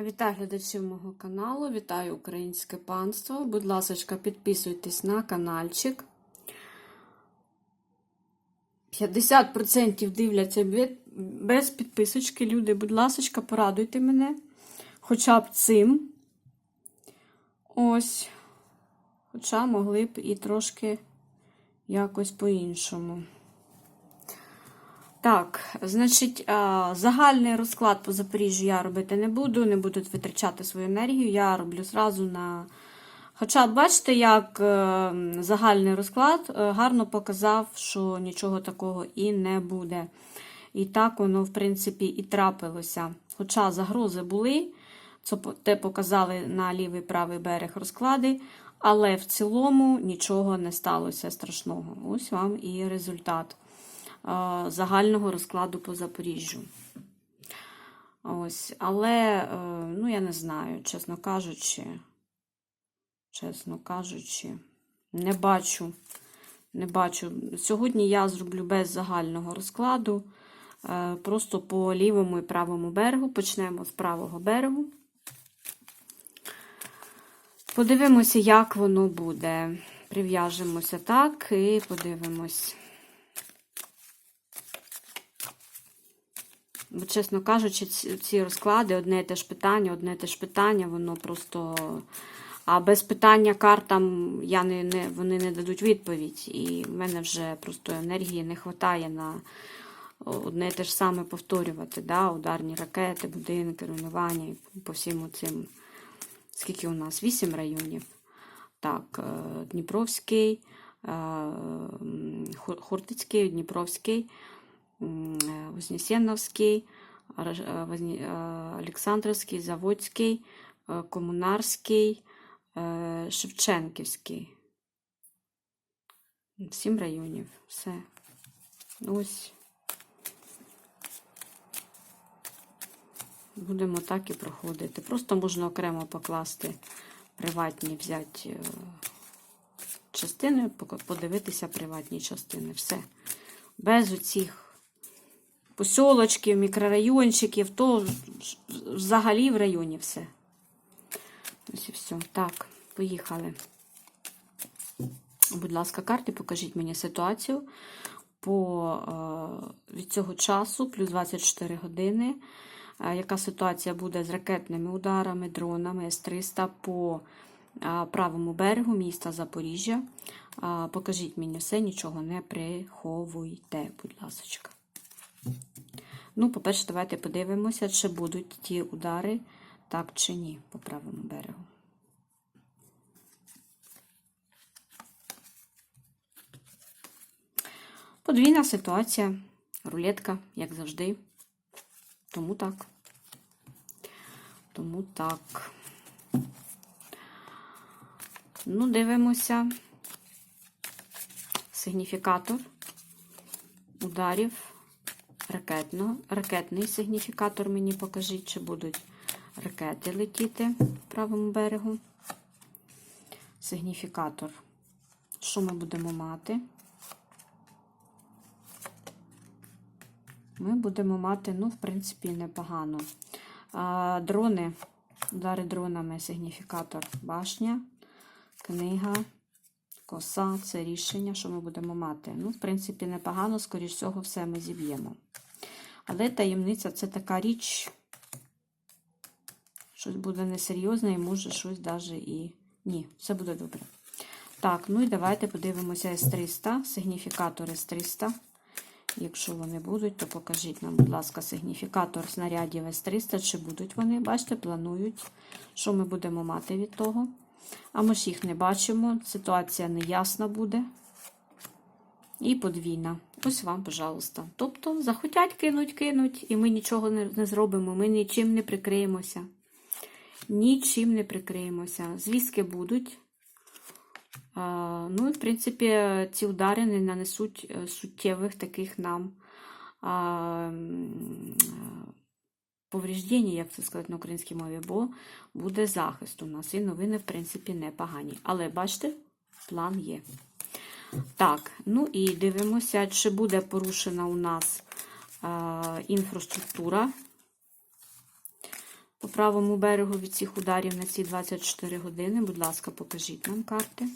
Вітаю глядачів мого каналу, вітаю українське панство. Будь ласка, підписуйтесь на каналчик. 50% дивляться без підписочки. Люди, будь ласка, порадуйте мене хоча б цим. Ось. Хоча могли б і трошки якось по-іншому. Так, значить, загальний розклад по Запоріжжю я робити не буду, не буду витрачати свою енергію. Я роблю зразу на. Хоча, бачите, як е, загальний розклад е, гарно показав, що нічого такого і не буде. І так воно, в принципі, і трапилося. Хоча загрози були, це те показали на лівий правий берег розклади, але в цілому нічого не сталося страшного. Ось вам і результат е, загального розкладу по Запоріжжю. Ось, але, е, ну, я не знаю, чесно кажучи, чесно кажучи, не бачу. Не бачу. Сьогодні я зроблю без загального розкладу. е, Просто по лівому і правому берегу. Почнемо з правого берегу. Подивимося, як воно буде. Прив'яжемося так і подивимось. Бо, чесно кажучи, ці, розклади одне і те ж питання, одне і те ж питання, воно просто. А без питання картам я не, не, вони не дадуть відповідь. І в мене вже просто енергії не вистачає на одне і те ж саме повторювати. Да? Ударні ракети, будинки, руйнування по всім цим. Скільки у нас? Вісім районів. Так, е, Дніпровський, е, Хортицький, Дніпровський, Вознесеновський, Рож- е, Возні- е, Олександровський, Заводський, е, Комунарський, Шевченківський. Сім районів. Все. Ось. Будемо так і проходити. Просто можна окремо покласти приватні взяти е, частини, подивитися приватні частини. Все. Без оцих посілочків, мікрорайончиків, то взагалі в районі все. Ось і все. Так, поїхали. Будь ласка, карти, покажіть мені ситуацію по е, від цього часу, плюс 24 години. Е, Яка ситуація буде з ракетними ударами, дронами С-300 по е, правому берегу міста Запоріжжя? Покажіть мені все, нічого не приховуйте, будь ласка. Ну, по-перше, давайте подивимося, чи будуть ті удари, так чи ні, по правому берегу. Подвійна ситуація, рулетка, як завжди. Тому так. Тому так. Ну, дивимося. Сигніфікатор ударів ракетно. Ракетний сигніфікатор мені покажіть, чи будуть ракети летіти в правому берегу. Сигніфікатор. Що ми будемо мати? Ми будемо мати, ну, в принципі, непогано. А, дрони, удари дронами, сигніфікатор башня, книга, коса це рішення, що ми будемо мати. Ну, в принципі, непогано, скоріш всього, все ми зіб'ємо. Але таємниця це така річ, щось буде несерйозне і може щось даже і. Ні, все буде добре. Так, ну і давайте подивимося С300, сигніфікатор С300. Якщо вони будуть, то покажіть нам, будь ласка, сигніфікатор снарядів С-300, чи будуть вони. Бачите, планують, що ми будемо мати від того. А ми ж їх не бачимо. Ситуація неясна буде. І подвійна. Ось вам, пожалуйста. Тобто, захотять кинуть, кинуть, і ми нічого не, зробимо, ми нічим не прикриємося. Нічим не прикриємося. Звістки будуть. Ну і, в принципі, ці удари не нанесуть е, суттєвих таких нам а, як це сказати на українській мові, бо буде захист у нас. І новини, в принципі, непогані. Але бачите, план є. Так, ну і дивимося, чи буде порушена у нас а, інфраструктура по правому берегу від цих ударів на ці 24 години. Будь ласка, покажіть нам карти.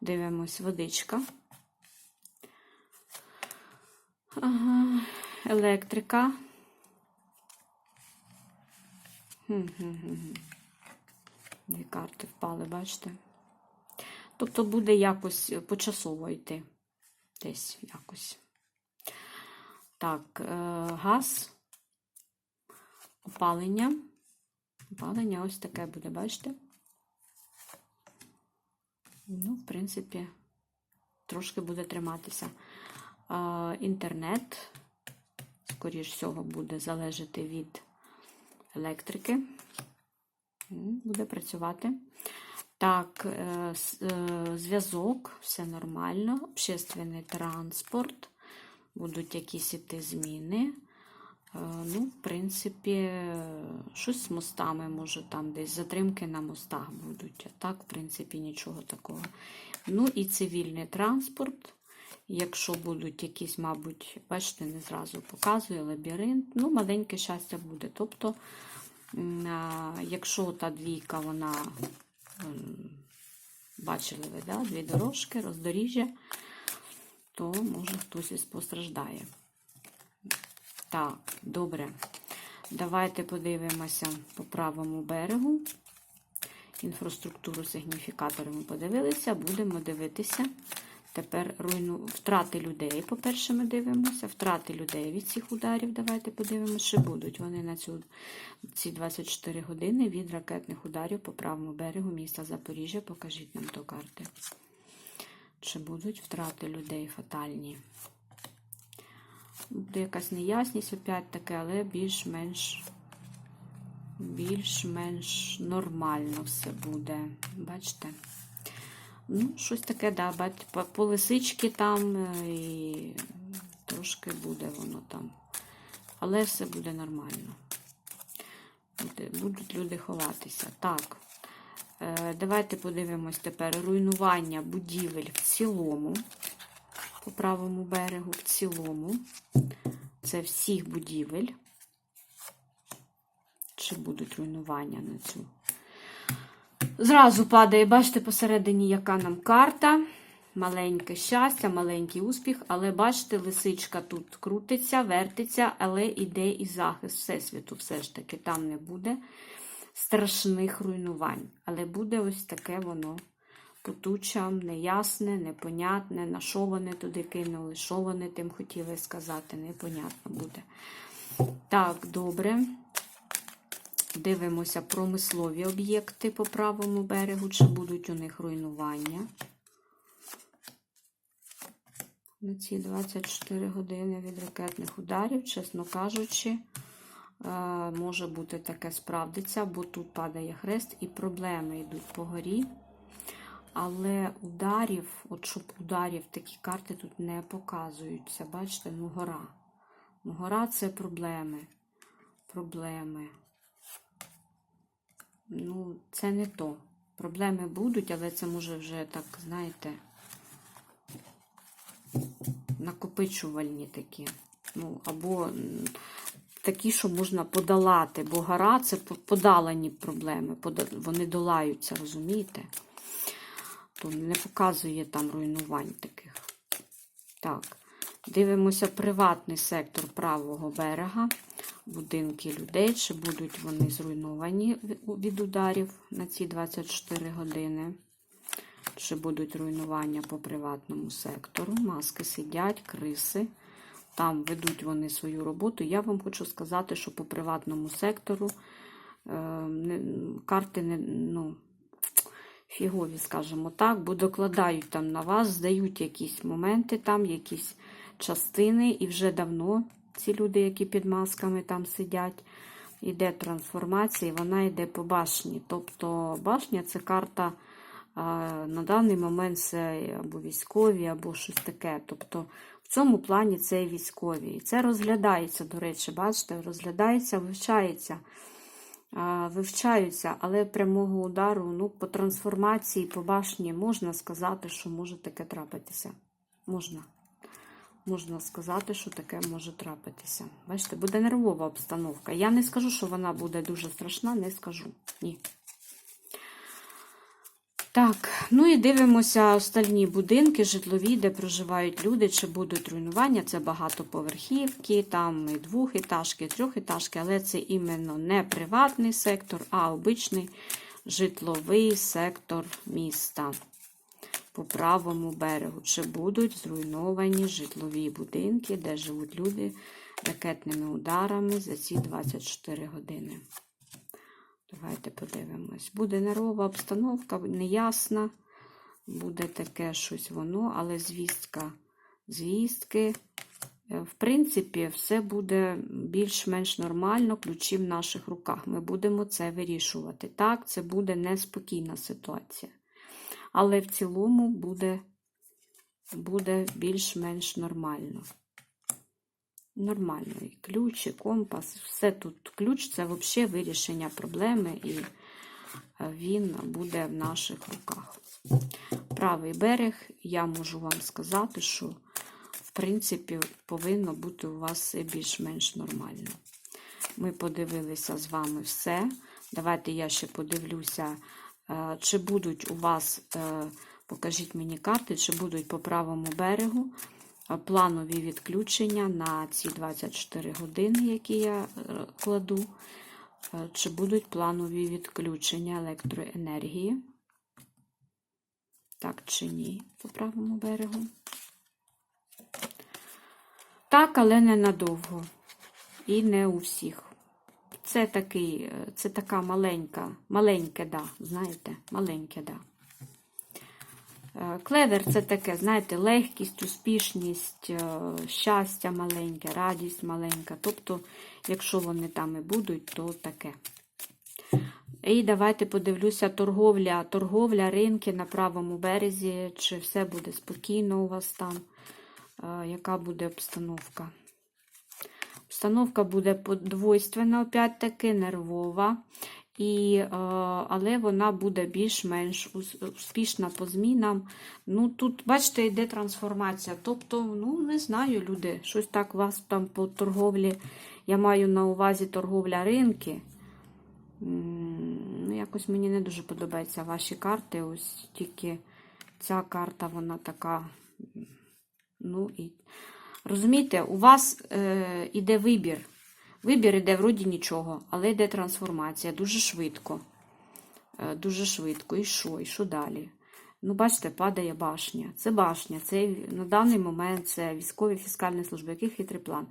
Дивимось, водичка. Ага, електрика. Дві карти впали, бачите? Тобто буде якось почасово йти. Десь якось. Так, е, газ, опалення. Опалення ось таке буде, бачите? Ну, в принципі, трошки буде триматися. Е, інтернет, скоріш всього, буде залежати від електрики. Буде працювати. Так, е, е, зв'язок, все нормально. Общественний транспорт, будуть якісь іти зміни. Е, Ну, в принципі, щось з мостами, може, там десь затримки на мостах будуть. А так, в принципі, нічого такого. Ну і цивільний транспорт. Якщо будуть якісь, мабуть, бачите, не зразу показує лабіринт, ну, маленьке щастя буде. Тобто, якщо та двійка, вона, бачили ви, да? дві дорожки, роздоріжжя, то може хтось із постраждає. Так, добре. Давайте подивимося по правому берегу. Інфраструктуру сигніфікатори ми подивилися, будемо дивитися. Тепер руйну... втрати людей, по-перше, ми дивимося. Втрати людей від цих ударів. Давайте подивимося, чи будуть вони на цю... ці 24 години від ракетних ударів по правому берегу міста Запоріжжя. Покажіть нам то карти. Чи будуть втрати людей фатальні? Буде якась неясність опять таке, але більш-менш більш-менш нормально все буде. Бачите? Ну, щось таке, да, бачите, по, лисички там е, і трошки буде воно там. Але все буде нормально. Будуть люди ховатися. Так. Е, давайте подивимось тепер руйнування будівель в цілому. По правому берегу, в цілому. Це всіх будівель. Чи будуть руйнування на цю? Зразу падає, бачите, посередині, яка нам карта. Маленьке щастя, маленький успіх, але бачите, лисичка тут крутиться, вертиться, але іде і захист Всесвіту. Все ж таки, там не буде страшних руйнувань. Але буде ось таке воно потуча, неясне, непонятне, на що вони туди кинули, що вони тим хотіли сказати, непонятно буде. Так, добре. Дивимося промислові об'єкти по правому берегу, чи будуть у них руйнування. На ці 24 години від ракетних ударів, чесно кажучи, е, може бути таке справдиться, бо тут падає хрест і проблеми йдуть по горі. Але ударів, от щоб ударів, такі карти тут не показуються. Бачите, ну гора. Ну, гора це проблеми. Проблеми. Ну, це не то. Проблеми будуть, але це може вже так, знаєте, накопичувальні такі. Ну, або такі, що можна подолати, бо гора це по- подолані проблеми, вони долаються, розумієте? То не показує там руйнувань таких. Так, дивимося приватний сектор правого берега. Будинки людей, чи будуть вони зруйновані від- ударів на ці 24 години. Чи будуть руйнування по приватному сектору. Маски сидять, криси. Там ведуть вони свою роботу. Я вам хочу сказати, що по приватному сектору е, карти не, ну, фігові, скажімо так, бо докладають там на вас, здають якісь моменти, там, якісь частини, і вже давно ці люди, які під масками там сидять, іде трансформація, вона йде по башні. Тобто башня це карта на даний момент це або військові, або щось таке. Тобто в цьому плані це і військові. І це розглядається, до речі, бачите, розглядається, вивчається. Вивчаються, але прямого удару ну, по трансформації, по башні можна сказати, що може таке трапитися. Можна. Можна сказати, що таке може трапитися. Бачите, буде нервова обстановка. Я не скажу, що вона буде дуже страшна, не скажу. Ні. Так, ну і дивимося остальні будинки житлові, де проживають люди, чи будуть руйнування. Це багатоповерхівки, там і двохетажки, і трьохетажки, але це іменно не приватний сектор, а обичний житловий сектор міста по правому берегу. Чи будуть зруйновані житлові будинки, де живуть люди ракетними ударами за ці 24 години? Давайте подивимось. Буде нервова обстановка, неясна. Буде таке щось воно, але звістка, звістки. Е, В принципі, все буде більш-менш нормально, ключі в наших руках. Ми будемо це вирішувати. Так, це буде неспокійна ситуація. Але в цілому буде, буде більш-менш нормально. Нормально. І ключ, і компас. Все тут ключ це взагалі вирішення проблеми, і е, він буде в наших руках. Правий берег, я можу вам сказати, що в принципі повинно бути у вас все більш-менш нормально. Ми подивилися з вами все. Давайте я ще подивлюся, чи будуть у вас, е, покажіть мені карти, чи будуть по правому берегу е, планові відключення на ці 24 години, які я е, кладу, Е, чи будуть планові відключення електроенергії. Так чи ні, по правому берегу. Так, але не надовго. І не у всіх. Це такий, е, це така маленька, маленьке да, знаєте, маленьке да. Е, Клевер це таке, знаєте, легкість, успішність, е, щастя маленьке, радість маленька. Тобто, якщо вони там і будуть, то таке. І давайте подивлюся, торговля, торговля, ринки на правому березі, чи все буде спокійно у вас там, яка буде обстановка. Обстановка буде подвойственна, опять-таки, нервова. І, е, але вона буде більш-менш успішна по змінам. Ну, тут, бачите, йде трансформація. Тобто, ну, не знаю, люди, щось так у вас там по торговлі. Я маю на увазі торговля ринки. Ну, якось мені не дуже подобаються ваші карти. Ось тільки ця карта, вона така. Ну і розумієте, у вас е, іде вибір. Вибір іде вроді нічого, але йде трансформація дуже швидко. Е, Дуже швидко. І що? І що далі? Ну, бачите, падає башня. Це башня. Це на даний момент це військові фіскальні служби. Який хитрий план?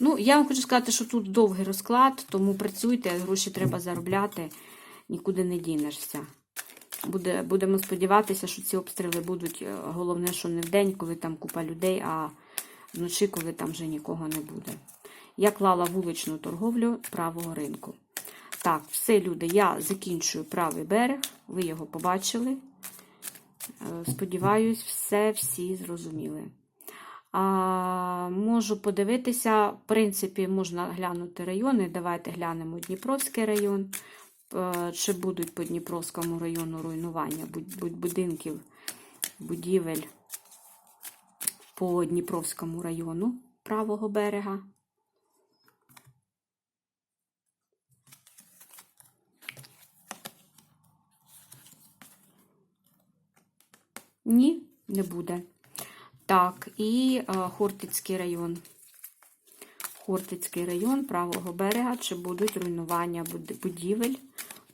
Ну, я вам хочу сказати, що тут довгий розклад, тому працюйте, гроші треба заробляти, нікуди не дінешся. Буде, будемо сподіватися, що ці обстріли будуть, е, головне, що не в день, коли там купа людей, а вночі, коли там вже нікого не буде. Я клала вуличну торговлю правого ринку. Так, все, люди, я закінчую правий берег, ви його побачили. Е, Сподіваюсь, все всі зрозуміли. А, можу подивитися, в принципі, можна глянути райони. Давайте глянемо Дніпровський район. Е, Чи будуть по Дніпровському району руйнування буд- буд- будинків, будівель по Дніпровському району правого берега. Ні, не буде. Так, і е, Хортицький район. Хортицький район правого берега. Чи будуть руйнування будівель,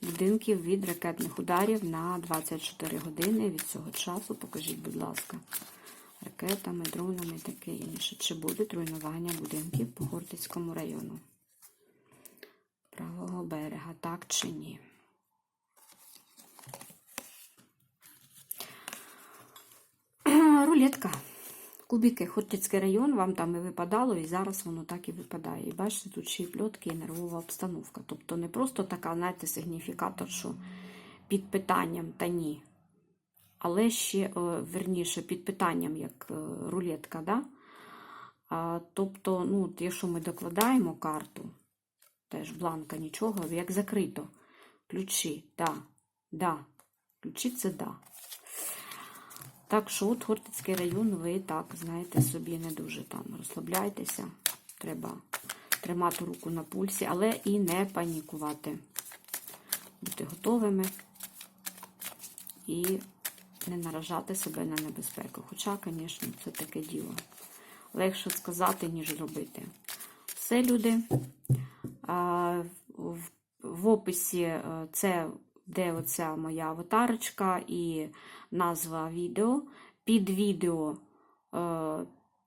будинків від ракетних ударів на 24 години від цього часу? Покажіть, будь ласка, ракетами, дронами і таке інше. Чи будуть руйнування будинків по Хортицькому району? Правого берега, так чи ні? Рулетка. Кубики, Хортицький район, вам там і випадало, і зараз воно так і випадає. І бачите, тут ще й пльотки і нервова обстановка. Тобто не просто така, знаєте, сигніфікатор, що під питанням та ні. Але ще, е, верніше, під питанням, як е, рулетка, да? Тобто, ну, якщо ми докладаємо карту, теж бланка нічого, як закрито. Ключі, да, да. Ключі це да. Так що от Хортицький район, ви так, знаєте, собі не дуже там розслабляйтеся. Треба тримати руку на пульсі, але і не панікувати. Бути готовими і не наражати себе на небезпеку. Хоча, звісно, це таке діло. Легше сказати, ніж зробити. Все, люди. В, описі е, це де оця моя аватарочка і назва відео. Під відео е,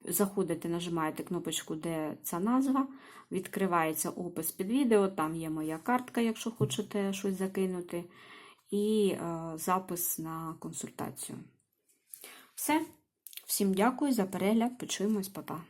заходите, нажимаєте кнопочку, де ця назва. Відкривається опис під відео. Там є моя картка, якщо хочете щось закинути. І е, запис на консультацію. Все. Всім дякую за перегляд. Почуємось, па-па.